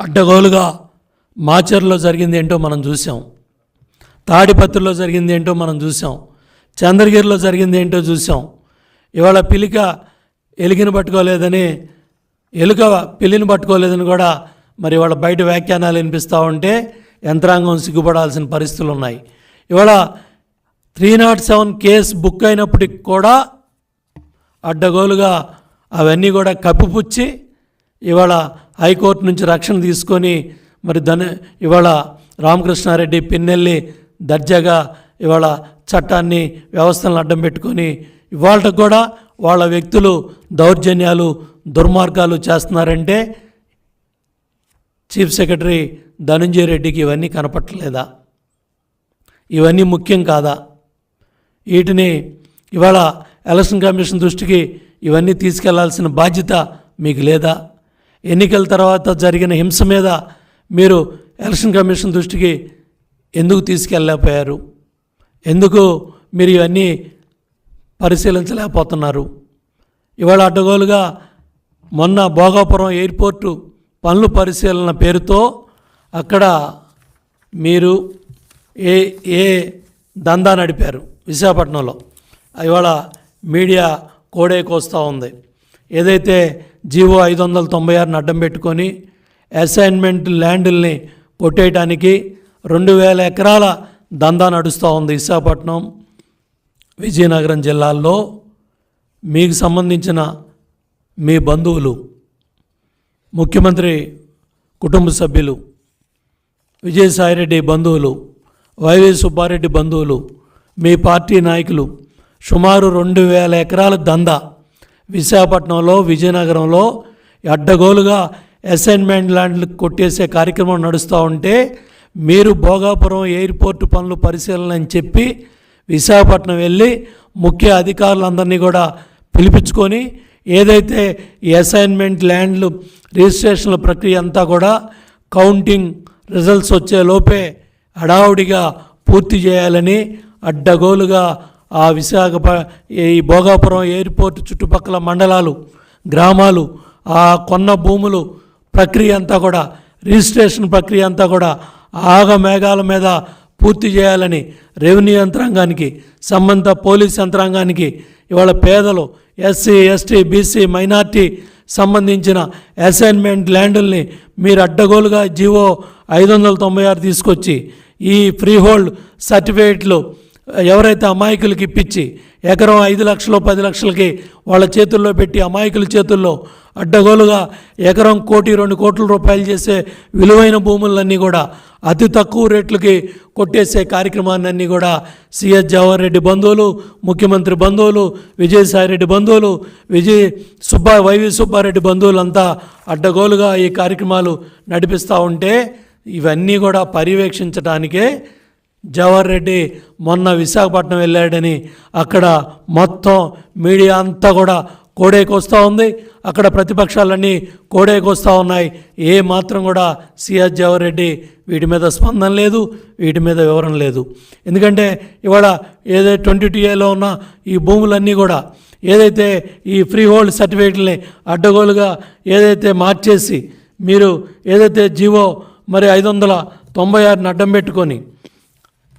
అడ్డగోలుగా మాచర్లో జరిగింది ఏంటో మనం చూసాం తాడిపత్రిలో జరిగింది ఏంటో మనం చూసాం చంద్రగిరిలో జరిగింది ఏంటో చూసాం ఇవాళ పిలిక ఎలుకని పట్టుకోలేదని ఎలుక పిల్లిని పట్టుకోలేదని కూడా మరి ఇవాళ బయట వ్యాఖ్యానాలు వినిపిస్తూ ఉంటే యంత్రాంగం సిగ్గుపడాల్సిన పరిస్థితులు ఉన్నాయి. ఇవాళ three nought seven case book అయినప్పటికి కూడా అడ్డగోలుగా అవన్నీ కూడా కప్పిపుచ్చి ఇవాళ హైకోర్టు నుంచి రక్షణ తీసుకొని మరి ధన ఇవాళ రామకృష్ణారెడ్డి పిన్నెల్లి దర్జాగా ఇవాళ చట్టాన్ని వ్యవస్థలను అడ్డం పెట్టుకొని ఇవాళ కూడా వాళ్ళ వ్యక్తులు దౌర్జన్యాలు దుర్మార్గాలు చేస్తున్నారంటే చీఫ్ సెక్రటరీ ధనుంజయ రెడ్డికి ఇవన్నీ కనపట్టలేదా? ఇవన్నీ ముఖ్యం కాదా? వీటిని ఇవాళ ఎలక్షన్ కమిషన్ దృష్టికి ఇవన్నీ తీసుకెళ్ళాల్సిన బాధ్యత మీకు లేదా? ఎన్నికల తర్వాత జరిగిన హింస మీద మీరు ఎలక్షన్ కమిషన్ దృష్టికి ఎందుకు తీసుకెళ్ళలేకపోయారు? ఎందుకు మీరు ఇవన్నీ పరిశీలించలేకపోతున్నారు? ఇవాళ అడ్డగోలుగా మొన్న భోగాపురం ఎయిర్పోర్టు పనులు పరిశీలన పేరుతో అక్కడ మీరు ఏ ఏ దందా నడిపారు విశాఖపట్నంలో. ఇవాళ మీడియా కోడే కోస్తూ ఉంది. ఏదైతే జీవో ఐదు వందల తొంభై ఆరుని అడ్డం పెట్టుకొని అసైన్మెంట్ ల్యాండుల్ని కొట్టేయడానికి రెండు వేల ఎకరాల దందా నడుస్తూ ఉంది విశాఖపట్నం విజయనగరం జిల్లాల్లో. మీకు సంబంధించిన మీ బంధువులు ముఖ్యమంత్రి కుటుంబ సభ్యులు విజయసాయిరెడ్డి బంధువులు వైవి సుబ్బారెడ్డి బంధువులు మీ పార్టీ నాయకులు సుమారు రెండు వేల ఎకరాల దందా విశాఖపట్నంలో విజయనగరంలో అడ్డగోలుగా అసైన్మెంట్ ల్యాండ్లు కొట్టేసే కార్యక్రమం నడుస్తూ ఉంటే మీరు భోగాపురం ఎయిర్పోర్ట్ పనులు పరిశీలన అని చెప్పి విశాఖపట్నం వెళ్ళి ముఖ్య అధికారులందరినీ కూడా పిలిపించుకొని ఏదైతే ఈ అసైన్మెంట్ ల్యాండ్లు రిజిస్ట్రేషన్ల ప్రక్రియ అంతా కూడా కౌంటింగ్ రిజల్ట్స్ వచ్చే లోపే హడావుడిగా పూర్తి చేయాలని అడ్డగోలుగా ఆ విశాఖప ఈ భోగాపురం ఎయిర్పోర్ట్ చుట్టుపక్కల మండలాలు గ్రామాలు ఆ కొన్న భూములు ప్రక్రియ అంతా కూడా రిజిస్ట్రేషన్ ప్రక్రియ అంతా కూడా ఆగ మేఘాల మీద పూర్తి చేయాలని రెవెన్యూ యంత్రాంగానికి సంబంధిత పోలీస్ యంత్రాంగానికి ఇవాళ పేదలు ఎస్సీ ఎస్టీ బీసీ మైనార్టీ సంబంధించిన అసైన్మెంట్ ల్యాండుల్ని మీరు అడ్డగోలుగా జీవో ఐదు వందల తొంభై ఆరు తీసుకొచ్చి ఈ ఫ్రీహోల్డ్ సర్టిఫికేట్లు ఎవరైతే అమాయకులకి ఇప్పించి ఎకరం ఐదు లక్షలు పది లక్షలకి వాళ్ళ చేతుల్లో పెట్టి అమాయకుల చేతుల్లో అడ్డగోలుగా ఎకరం కోటి రెండు కోట్ల రూపాయలు చేసే విలువైన భూములన్నీ కూడా అతి తక్కువ రేట్లకి కొట్టేసే కార్యక్రమాన్ని కూడా సిఎస్ జవహర్ రెడ్డి బంధువులు ముఖ్యమంత్రి బంధువులు విజయసాయిరెడ్డి బంధువులు విజయ్ సుబ్బా వైవి సుబ్బారెడ్డి బంధువులంతా అడ్డగోలుగా ఈ కార్యక్రమాలు నడిపిస్తూ ఉంటే ఇవన్నీ కూడా పర్యవేక్షించడానికే జవహర్ రెడ్డి మొన్న విశాఖపట్నం వెళ్ళాడని అక్కడ మొత్తం మీడియా అంతా కూడా కోడేకొస్తూ ఉంది. అక్కడ ప్రతిపక్షాలన్నీ కోడేకొస్తూ ఉన్నాయి. ఏ మాత్రం కూడా సిఎస్ జవహర్ రెడ్డి వీటి మీద స్పందన లేదు వీటి మీద వివరణ లేదు. ఎందుకంటే ఇవాళ ఏదైతే ట్వంటీ టీఏలో ఉన్న ఈ భూములన్నీ కూడా ఏదైతే ఈ ఫ్రీ హోల్డ్ సర్టిఫికేట్ని అడ్డగోలుగా ఏదైతే మార్చేసి మీరు ఏదైతే జీవో మరి ఐదు వందల తొంభై ఆరుని అడ్డం పెట్టుకొని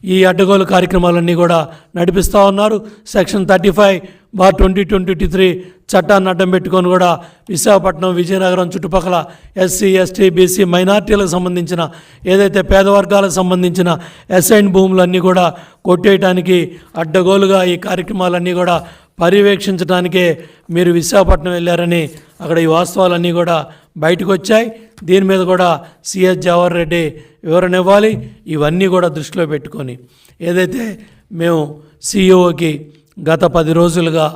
ఈ అడ్డగోలు కార్యక్రమాలన్నీ కూడా నడిపిస్తూ ఉన్నారు. Section thirty five bar twenty twenty three చట్టాన్ని అడ్డం పెట్టుకొని కూడా విశాఖపట్నం విజయనగరం చుట్టుపక్కల ఎస్సీ ఎస్టీ బీసీ మైనార్టీలకు సంబంధించిన ఏదైతే పేద వర్గాలకు సంబంధించిన అసైన్ భూములన్నీ కూడా కొట్టేయటానికి అడ్డగోలుగా ఈ కార్యక్రమాలన్నీ కూడా పర్యవేక్షించడానికే మీరు విశాఖపట్నం వెళ్ళారని అక్కడ ఈ వాస్తవాలన్నీ కూడా బయటకు వచ్చాయి దీని మీద కూడా సిఎస్ జవహర్ రెడ్డి వివరణ ఇవ్వాలి. ఇవన్నీ కూడా దృష్టిలో పెట్టుకొని ఏదైతే మేము సిఇఓకి గత పది రోజులుగా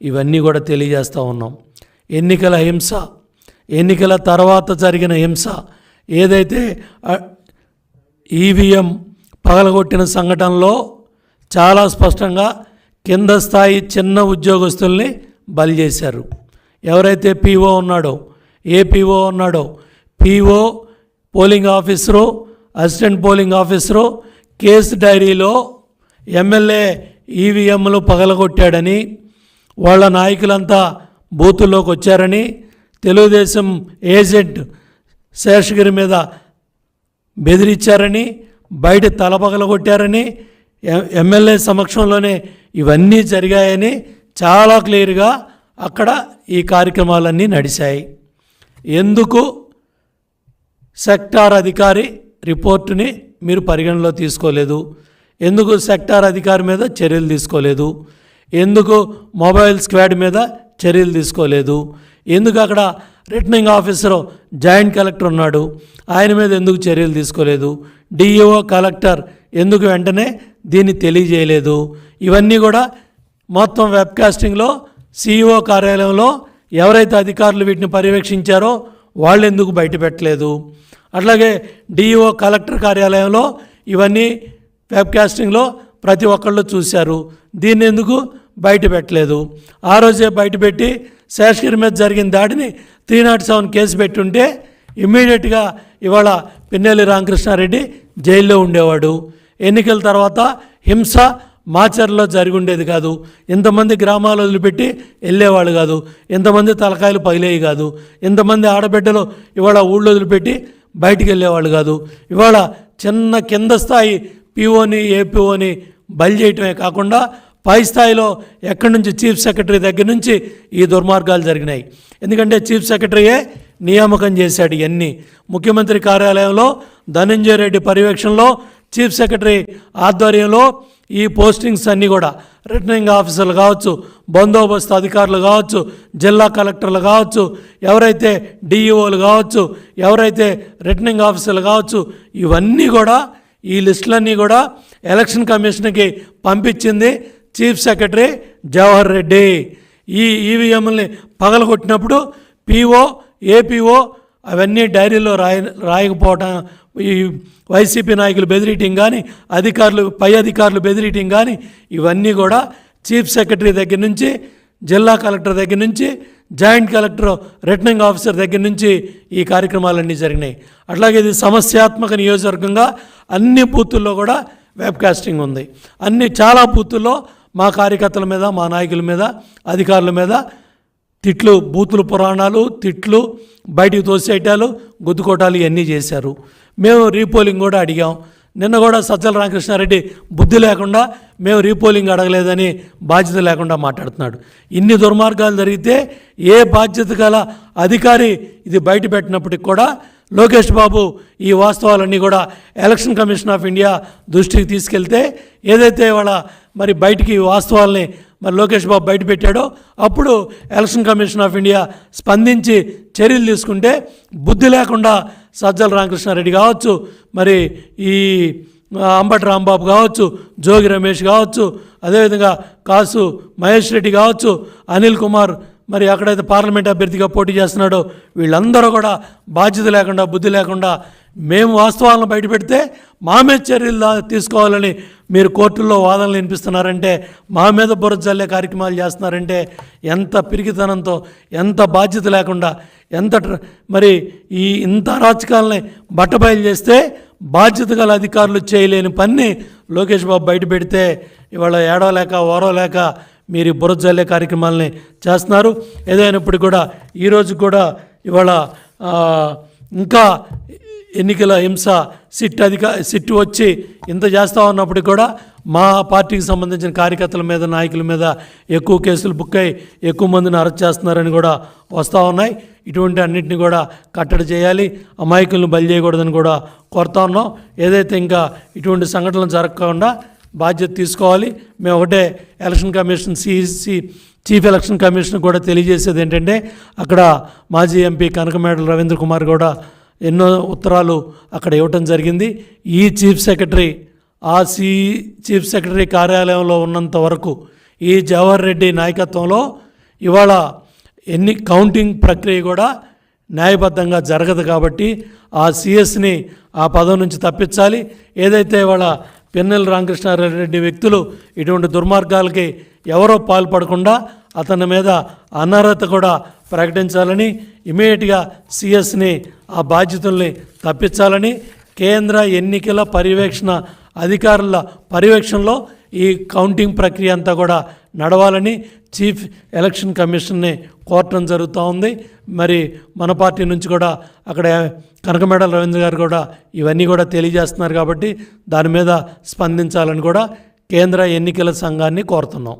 ఇవన్నీ కూడా తెలియజేస్తూ ఉన్నాం. ఎన్నికల హింస ఎన్నికల తర్వాత జరిగిన హింస ఏదైతే ఈవీఎం పగలగొట్టిన సంఘటనలో చాలా స్పష్టంగా కింద స్థాయి చిన్న ఉద్యోగస్తుల్ని బలి చేశారు. ఎవరైతే పీఓ ఉన్నాడో ఏ పీఓ ఉన్నాడో PO polling officer assistant polling officer case డైరీలో ఎమ్మెల్యే ఈవీఎంలు పగలగొట్టాడని వాళ్ళ నాయకులంతా బూతుల్లోకి వచ్చారని తెలుగుదేశం ఏజెంట్ శేషగిరి మీద బెదిరించారని బయట తలపగలగొట్టారని ఎ- ఎమ్మెల్యే సమక్షంలోనే ఇవన్నీ జరిగాయని చాలా క్లియర్గా అక్కడ ఈ కార్యక్రమాలన్నీ నడిచాయి ఎందుకు? సెక్టార్ అధికారి రిపోర్టుని మీరు పరిగణలో తీసుకోలేదు. ఎందుకు సెక్టార్ అధికారి మీద చర్యలు తీసుకోలేదు? ఎందుకు మొబైల్ స్క్వాడ్ మీద చర్యలు తీసుకోలేదు? ఎందుకు అక్కడ రిటర్నింగ్ ఆఫీసర్ జాయింట్ కలెక్టర్ ఉన్నాడు? ఆయన మీద ఎందుకు చర్యలు తీసుకోలేదు? డిఈఓ కలెక్టర్ ఎందుకు వెంటనే దీన్ని తెలియజేయలేదు? ఇవన్నీ కూడా మొత్తం వెబ్కాస్టింగ్లో సిఇఓ కార్యాలయంలో ఎవరైతే అధికారులు వీటిని పర్యవేక్షించారో వాళ్ళు ఎందుకు బయట పెట్టలేదు అట్లాగే డిఈఓ కలెక్టర్ కార్యాలయంలో ఇవన్నీ వెబ్కాస్టింగ్లో ప్రతి ఒక్కళ్ళు చూశారు. దీన్ని ఎందుకు బయట పెట్టలేదు ఆ రోజే బయటపెట్టి శేషగిరి మీద జరిగిన దాడిని త్రీ నాట్ సెవెన్ కేసు పెట్టుంటే ఇమ్మీడియట్గా ఇవాళ పిన్నెల్లి రామకృష్ణారెడ్డి జైల్లో ఉండేవాడు. ఎన్నికల తర్వాత హింస మాచర్లో జరిగి ఉండేది కాదు. ఇంతమంది గ్రామాలు వదిలిపెట్టి వెళ్ళేవాళ్ళు కాదు. ఇంతమంది తలకాయలు పగిలేవి కాదు. ఇంతమంది ఆడబిడ్డలు ఇవాళ ఊళ్ళో వదిలిపెట్టి బయటికి వెళ్ళేవాళ్ళు కాదు. ఇవాళ చిన్న కింద స్థాయి పిఓని ఏపీఓని బలి చేయటమే కాకుండా పై స్థాయిలో ఎక్కడి నుంచి చీఫ్ సెక్రటరీ దగ్గర నుంచి ఈ దుర్మార్గాలు జరిగినాయి. ఎందుకంటే చీఫ్ సెక్రటరీయే నియామకం చేశాడు ఇవన్నీ. ముఖ్యమంత్రి కార్యాలయంలో ధనంజయ రెడ్డి పర్యవేక్షణలో చీఫ్ సెక్రటరీ ఆధ్వర్యంలో ఈ పోస్టింగ్స్ అన్నీ కూడా రిటర్నింగ్ ఆఫీసర్లు కావచ్చు బందోబస్తు అధికారులు కావచ్చు జిల్లా కలెక్టర్లు కావచ్చు ఎవరైతే డిఈఓలు కావచ్చు ఎవరైతే రిటర్నింగ్ ఆఫీసర్లు కావచ్చు ఇవన్నీ కూడా ఈ లిస్టులన్నీ కూడా ఎలక్షన్ కమిషన్కి పంపించింది చీఫ్ సెక్రటరీ జవహర్ రెడ్డి ఈ ఈవీఎంలని పగలగొట్టినప్పుడు పీఓ ఏపీఓ అవన్నీ డైరీలో రాయ రాయకపోవటం ఈ వైసీపీ నాయకులు బెదిరియటం కానీ అధికారులు పై అధికారులు బెదిరియటం కానీ ఇవన్నీ కూడా చీఫ్ సెక్రటరీ దగ్గర నుంచి జిల్లా కలెక్టర్ దగ్గర నుంచి జాయింట్ కలెక్టర్ రిటర్నింగ్ ఆఫీసర్ దగ్గర నుంచి ఈ కార్యక్రమాలన్నీ జరిగినాయి. అట్లాగే ఇది సమస్యాత్మక నియోజకవర్గంగా అన్ని బూతుల్లో కూడా వెబ్కాస్టింగ్ ఉంది. అన్ని చాలా బూతుల్లో మా కార్యకర్తల మీద మా నాయకుల మీద అధికారుల మీద తిట్లు బూతులు పురాణాలు తిట్లు బయటికి తోసేయటాలు గుద్దుకోటాలు ఇవన్నీ చేశారు. మేము రీపోలింగ్ కూడా అడిగాం. నిన్న కూడా సజ్జల రామకృష్ణారెడ్డి బుద్ధి లేకుండా మేము రీపోలింగ్ అడగలేదని బాధ్యత లేకుండా మాట్లాడుతున్నాడు. ఇన్ని దుర్మార్గాలు జరిగితే ఏ బాధ్యత గల అధికారి ఇది బయట పెట్టినప్పటికి కూడా లోకేష్ బాబు ఈ వాస్తవాలన్నీ కూడా ఎలక్షన్ కమిషన్ ఆఫ్ ఇండియా దృష్టికి తీసుకెళ్తే ఏదైతే వాళ్ళ మరి బయటికి వాస్తవాల్ని మరి లోకేష్ బాబు బయట పెట్టాడో అప్పుడు ఎలక్షన్ కమిషన్ ఆఫ్ ఇండియా స్పందించి చర్యలు తీసుకుంటే బుద్ధి లేకుండా సజ్జల రామకృష్ణారెడ్డి కావచ్చు మరి ఈ అంబటి రాంబాబు కావచ్చు జోగి రమేష్ కావచ్చు అదేవిధంగా కాసు మహేష్ రెడ్డి కావచ్చు అనిల్ కుమార్ మరి ఎక్కడైతే పార్లమెంట్ అభ్యర్థిగా పోటీ చేస్తున్నాడో వీళ్ళందరూ కూడా బాధ్యత లేకుండా బుద్ధి లేకుండా మేము వాస్తవాలను బయటపెడితే మా మీద చర్యలు తీసుకోవాలని మీరు కోర్టుల్లో వాదనలు వినిపిస్తున్నారంటే మా మీద బుర్ర జల్లే కార్యక్రమాలు చేస్తున్నారంటే ఎంత పిరికితనంతో ఎంత బాధ్యత లేకుండా ఎంత ట్ర- మరి ఈ ఇంత అరాచకాలని బట్టబయలు చేస్తే బాధ్యత గల అధికారులు చేయలేని పని లోకేష్ బాబు బయట పెడితే ఇవాళ ఏడవలేక ఓరవలేక మీరు బురజల్లే జల్లే కార్యక్రమాలని చేస్తున్నారు. ఏదైనప్పుడు కూడా ఈరోజు కూడా ఇవాళ ఇంకా ఎన్నికల హింస సిట్ అధిక సిట్ వచ్చి ఇంత చేస్తూ ఉన్నప్పటికీ కూడా మా పార్టీకి సంబంధించిన కార్యకర్తల మీద నాయకుల మీద ఎక్కువ కేసులు బుక్ అయి ఎక్కువ మందిని అరెస్ట్ చేస్తున్నారని కూడా వస్తూ ఉన్నాయి. ఇటువంటి అన్నింటిని కూడా కట్టడి చేయాలి. అమాయకులను బలి చేయకూడదని కూడా కోరుతా ఉన్నాం. ఏదైతే ఇంకా ఇటువంటి సంఘటనలు జరగకుండా బాధ్యత తీసుకోవాలి. మేము ఒకటే election commission C C chief election commission కూడా తెలియజేసేది ఏంటంటే అక్కడ మాజీ ఎంపీ కనకమేడల రవీంద్ర కుమార్ కూడా ఎన్నో ఉత్తరాలు అక్కడ ఇవ్వటం జరిగింది. ఈ చీఫ్ సెక్రటరీ ఆ సి చీఫ్ సెక్రటరీ కార్యాలయంలో ఉన్నంత వరకు ఈ జవహర్ రెడ్డి నాయకత్వంలో ఇవాళ ఎన్ని కౌంటింగ్ ప్రక్రియ కూడా న్యాయబద్ధంగా జరగదు కాబట్టి ఆ సిఎస్ని ఆ పదవి నుంచి తప్పించాలి. ఏదైతే వాళ్ళ పిన్నెల రామకృష్ణారెడ్డి వ్యక్తులు ఇటువంటి దుర్మార్గాలకి ఎవరో పాల్పడకుండా అతని మీద అనర్హత కూడా ప్రకటించాలని ఇమీడియట్గా సిఎస్ని ఆ బాధ్యతల్ని తప్పించాలని కేంద్ర ఎన్నికల పర్యవేక్షణ అధికారుల పర్యవేక్షణలో ఈ కౌంటింగ్ ప్రక్రియ అంతా కూడా నడవాలని చీఫ్ ఎలక్షన్ కమిషన్ని కోరటం జరుగుతూ ఉంది. మరి మన పార్టీ నుంచి కూడా అక్కడ కనకమేడల రవీంద్ర గారు కూడా ఇవన్నీ కూడా తెలియజేస్తున్నారు కాబట్టి దాని మీద స్పందించాలని కూడా కేంద్ర ఎన్నికల సంఘాన్ని కోరుతున్నాం.